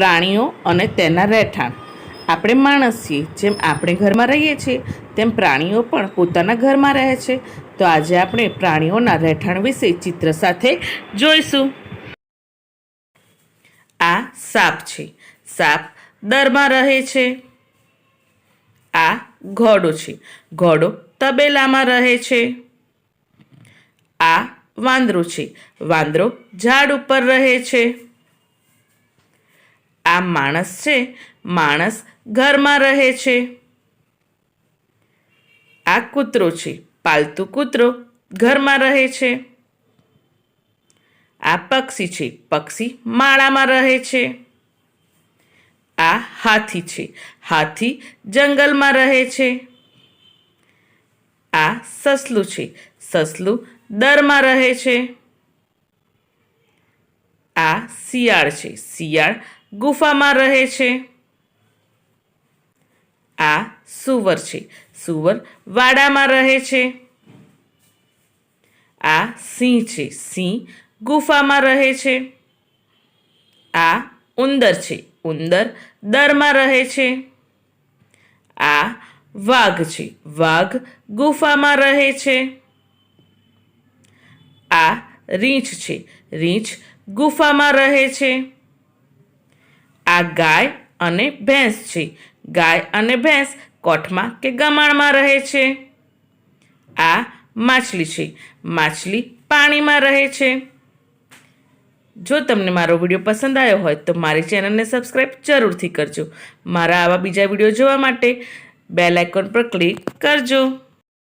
પ્રાણીઓ અને તેના રહેઠાણ. આપણે માણસ છીએ, જેમ આપણે ઘરમાં રહીએ છીએ, તેમ પ્રાણીઓ પણ પોતાના ઘરમાં રહે છે. તો આજે આપણે પ્રાણીઓના રહેઠાણ વિશે ચિત્ર સાથે જોઈશું. આ સાપ છે. સાપ દરમાં રહે છે. આ ઘોડો છે. ઘોડો તબેલામાં રહે છે. આ વાંદરો છે. વાંદરો ઝાડ ઉપર રહે છે. આ માણસ છે, માણસ ઘરમાં રહે છે. આ કૂતરો છે, પાલતુ કૂતરો ઘરમાં રહે છે. આ પક્ષી છે, પક્ષી માળામાં રહે છે. આ હાથી છે, હાથી જંગલમાં રહે છે. આ સસલું છે, સસલું દરમાં રહે છે. આ શિયાળ છે, શિયાળ ગુફામાં રહે છે. આ સુવર છે. સુવર વાડામાં રહે છે. આ સિંહ છે. સિંહ ગુફામાં રહે છે. આ ઉંદર છે. ઉંદર દરમાં રહે છે. આ વાઘ છે. વાઘ ગુફામાં રહે છે. આ રીંછ છે. રીંછ ગુફામાં રહે છે. આ ગાય અને ભેંસ છે. ગાય અને ભેંસ કોઠમાં કે ગમાણમાં રહે છે. આ માછલી છે. માછલી પાણીમાં રહે છે. જો તમને મારો વીડિયો પસંદ આવ્યો હોય તો મારી ચેનલને સબસ્ક્રાઈબ જરૂરથી કરજો. મારા આવા બીજા વીડિયો જોવા માટે બેલ આઇકોન પર ક્લિક કરજો.